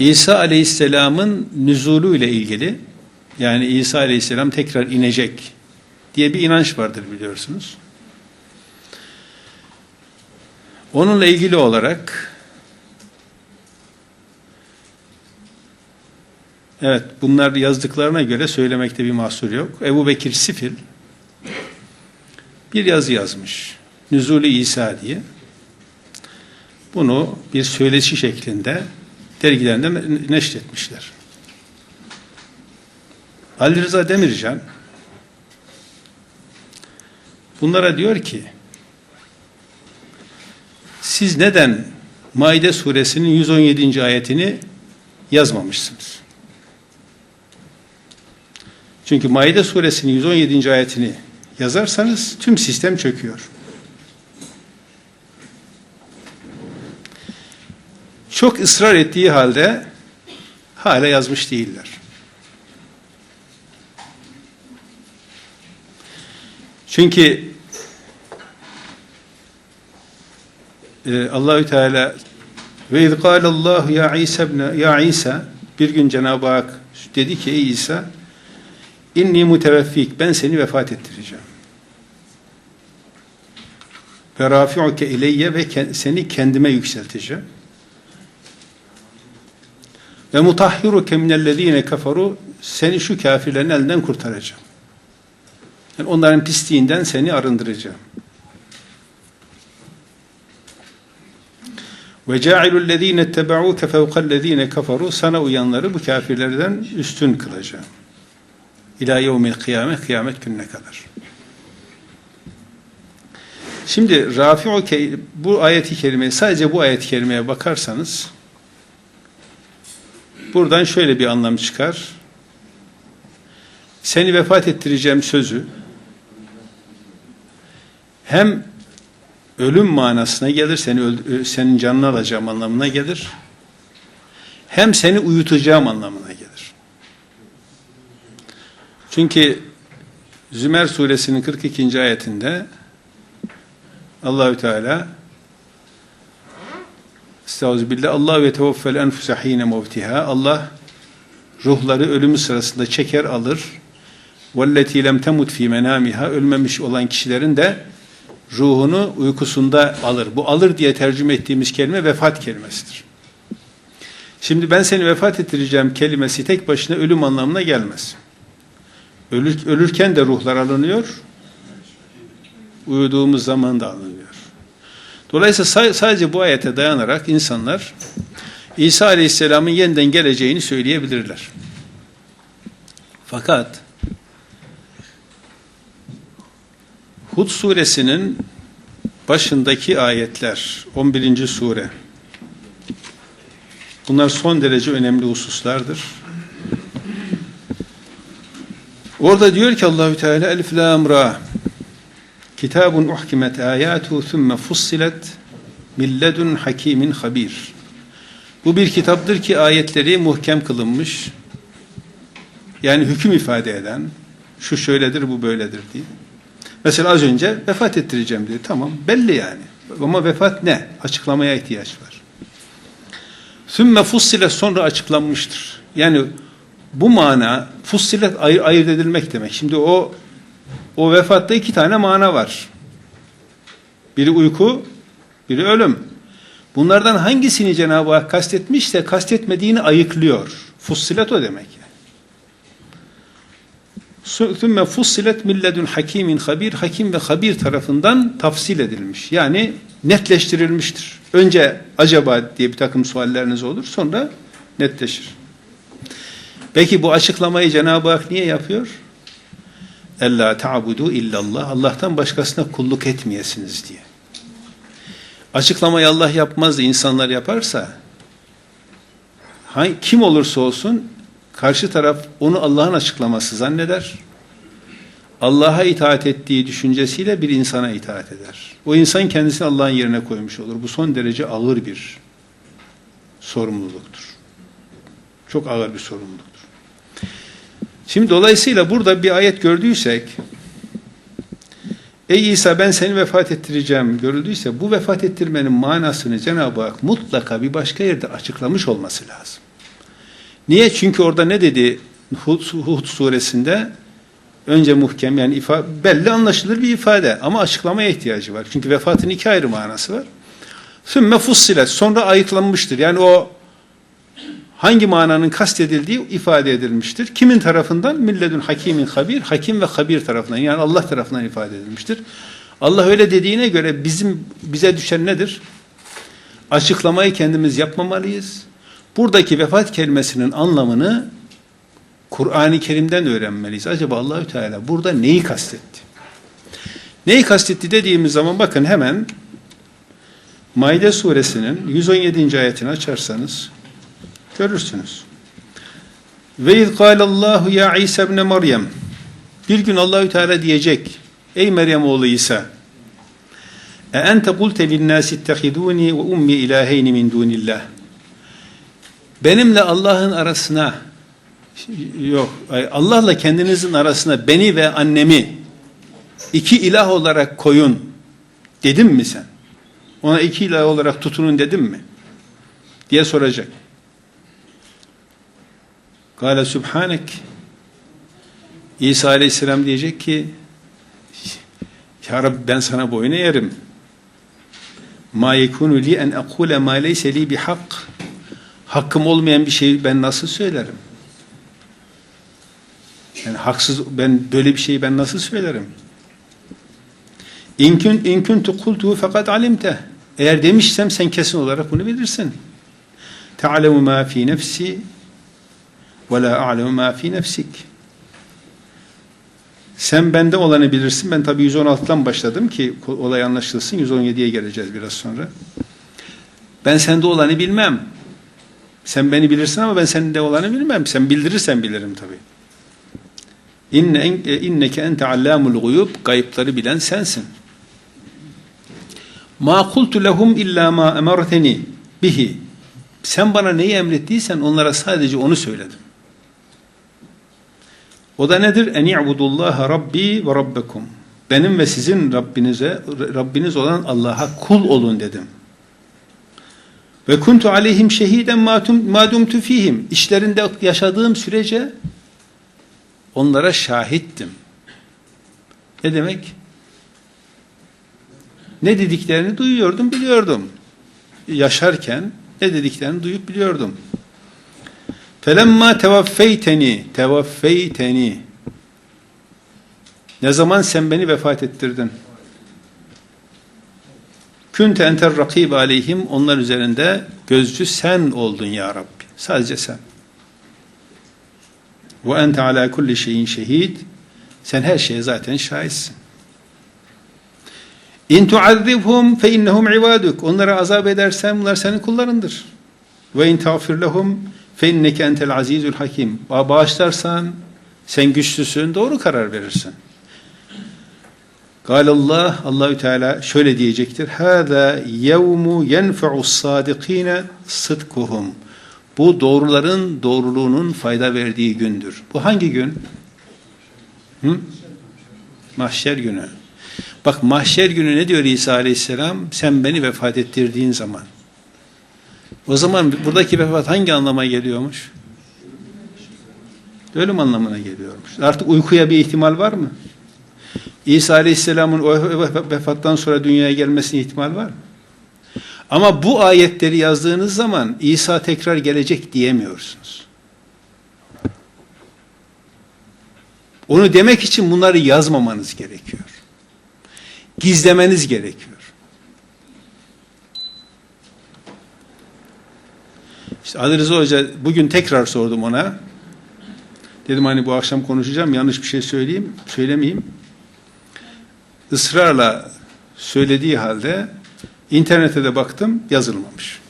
İsa Aleyhisselam'ın nüzulu ile ilgili yani İsa Aleyhisselam tekrar inecek diye bir inanç vardır biliyorsunuz. Onunla ilgili olarak evet bunlar yazdıklarına göre söylemekte bir mahsur yok. Ebu Bekir Sifil bir yazı yazmış. Nüzulü İsa diye. Bunu bir söyleşi şeklinde dergilerinde neşretmişler. Ali Rıza Demircan bunlara diyor ki siz neden Maide suresinin 117. ayetini yazmamışsınız? Çünkü Maide suresinin 117. ayetini yazarsanız tüm sistem çöküyor. Çok ısrar ettiği halde hala yazmış değiller. Çünkü e, Allahü Teala ve iz Allah ya İsa ya İsa bir gün Cenab-ı Hak dedi ki ey İsa inni muteveffik ben seni vefat ettireceğim. Ve rafi'uke ileyye ve seni kendime yükselteceğim. Ve mutahhiruke minellezine kafaru seni şu kafirlerin elinden kurtaracağım. Yani onların pisliğinden seni arındıracağım. Ve ca'ilullezine etteba'uke fevkallezine kafaru sana uyanları bu kafirlerden üstün kılacağım. İlâ yevmil kıyamet kıyamet gününe kadar. Şimdi Rafi'u bu ayeti kerimeye sadece bu ayet-i kerimeye bakarsanız buradan şöyle bir anlam çıkar. Seni vefat ettireceğim sözü hem ölüm manasına gelir, seni senin canını alacağım anlamına gelir. Hem seni uyutacağım anlamına gelir. Çünkü Zümer suresinin 42. ayetinde Allahü Teala Estağfirullah. Allah ve tevaffel enfuse hine mevtiha. Allah ruhları ölümü sırasında çeker alır. Velleti lem temut fi menamiha. Ölmemiş olan kişilerin de ruhunu uykusunda alır. Bu alır diye tercüme ettiğimiz kelime vefat kelimesidir. Şimdi ben seni vefat ettireceğim kelimesi tek başına ölüm anlamına gelmez. Ölür, ölürken de ruhlar alınıyor. Uyuduğumuz zaman da alınıyor. Dolayısıyla sadece bu ayete dayanarak insanlar İsa Aleyhisselam'ın yeniden geleceğini söyleyebilirler. Fakat Hud suresinin başındaki ayetler 11. sure bunlar son derece önemli hususlardır. Orada diyor ki Allahü Teala Elif Lam Ra Kitabun uhkimet ayatu thumme fussilet milledun hakimin habir. Bu bir kitaptır ki ayetleri muhkem kılınmış. Yani hüküm ifade eden şu şöyledir bu böyledir diye. Mesela az önce vefat ettireceğim dedi. Tamam belli yani. Ama vefat ne? Açıklamaya ihtiyaç var. Sümme fussilet sonra açıklanmıştır. Yani bu mana fussilet ayır, ayırt edilmek demek. Şimdi o o vefatta iki tane mana var. Biri uyku, biri ölüm. Bunlardan hangisini Cenab-ı Hak kastetmişse kastetmediğini ayıklıyor. Fussilet o demek. Sümme fussilet milledun hakimin habir. Hakim ve habir tarafından tafsil edilmiş. Yani netleştirilmiştir. Önce acaba diye bir takım sualleriniz olur. Sonra netleşir. Peki bu açıklamayı Cenab-ı Hak niye yapıyor? Ella ta'budu illallah. Allah'tan başkasına kulluk etmeyesiniz diye. Açıklamayı Allah yapmaz insanlar yaparsa kim olursa olsun karşı taraf onu Allah'ın açıklaması zanneder. Allah'a itaat ettiği düşüncesiyle bir insana itaat eder. O insan kendisini Allah'ın yerine koymuş olur. Bu son derece ağır bir sorumluluktur. Çok ağır bir sorumluluktur. Şimdi dolayısıyla burada bir ayet gördüysek Ey İsa ben seni vefat ettireceğim görüldüyse bu vefat ettirmenin manasını Cenab-ı Hak mutlaka bir başka yerde açıklamış olması lazım. Niye? Çünkü orada ne dedi Hud, suresinde? Önce muhkem yani ifa, belli anlaşılır bir ifade ama açıklamaya ihtiyacı var. Çünkü vefatın iki ayrı manası var. Sümme fussilet sonra ayıklanmıştır. Yani o hangi mananın kastedildiği ifade edilmiştir. Kimin tarafından? Milledün hakimin habir, hakim ve habir tarafından yani Allah tarafından ifade edilmiştir. Allah öyle dediğine göre bizim bize düşen nedir? Açıklamayı kendimiz yapmamalıyız. Buradaki vefat kelimesinin anlamını Kur'an-ı Kerim'den öğrenmeliyiz. Acaba Allahü Teala burada neyi kastetti? Neyi kastetti dediğimiz zaman bakın hemen Maide suresinin 117. ayetini açarsanız görürsünüz. Ve iz Allahu ya İsa ibn Meryem bir gün Allahü Teala diyecek ey Meryem oğlu İsa e ente kulte linnâsi ittehidûni ve ummi ilâheyni min dûnillah benimle Allah'ın arasına yok Allah'la kendinizin arasına beni ve annemi iki ilah olarak koyun dedim mi sen? Ona iki ilah olarak tutunun dedim mi? diye soracak. Kale Sübhanek İsa Aleyhisselam diyecek ki Ya Rabbi ben sana boyun eğerim. Ma yekunu li en ekule ma leyse li bihak. Hakkım olmayan bir şeyi ben nasıl söylerim? Yani haksız ben böyle bir şeyi ben nasıl söylerim? İnkün inküntu kultu fakat alimte. Eğer demişsem sen kesin olarak bunu bilirsin. Ta'lemu ma fi nefsi ve la a'lemu ma fi nefsik. Sen bende olanı bilirsin. Ben tabii 116'dan başladım ki olay anlaşılsın. 117'ye geleceğiz biraz sonra. Ben sende olanı bilmem. Sen beni bilirsin ama ben sende olanı bilmem. Sen bildirirsen bilirim tabii. İnne inneke ente allamul guyub kayıpları bilen sensin. Ma kultu lehum illa ma emarteni bihi. Sen bana neyi emrettiysen onlara sadece onu söyledim. O da nedir? En i'budullaha rabbi ve rabbekum. Benim ve sizin Rabbinize Rabbiniz olan Allah'a kul olun dedim. Ve kuntu aleyhim şehiden madumtu fihim. İşlerinde yaşadığım sürece onlara şahittim. Ne demek? Ne dediklerini duyuyordum, biliyordum. Yaşarken ne dediklerini duyup biliyordum. Felemma tevaffeyteni, tevaffeyteni. Ne zaman sen beni vefat ettirdin? Künte enter rakib aleyhim onlar üzerinde gözcü sen oldun ya Rabbi. Sadece sen. Ve ente ala kulli şeyin şehid. Sen her şeye zaten şahitsin. İn tuazzibhum fe innehum ibaduk. Onlara azap edersen bunlar senin kullarındır. Ve in tağfir lehum inneke entel azizul hakim. Bağışlarsan sen güçlüsün, doğru karar verirsin. Allah Allahü Teala şöyle diyecektir. Hâzâ yevmu yenfe'us sâdikîne sıdkuhum. Bu doğruların doğruluğunun fayda verdiği gündür. Bu hangi gün? Hı? Mahşer günü. Bak mahşer günü ne diyor İsa Aleyhisselam? Sen beni vefat ettirdiğin zaman. O zaman buradaki vefat hangi anlama geliyormuş? Ölüm anlamına geliyormuş. Artık uykuya bir ihtimal var mı? İsa Aleyhisselam'ın vefattan sonra dünyaya gelmesine ihtimal var mı? Ama bu ayetleri yazdığınız zaman İsa tekrar gelecek diyemiyorsunuz. Onu demek için bunları yazmamanız gerekiyor. Gizlemeniz gerekiyor. İşte Ali Rıza Hoca bugün tekrar sordum ona. Dedim hani bu akşam konuşacağım yanlış bir şey söyleyeyim, söylemeyeyim. Israrla söylediği halde internete de baktım yazılmamış.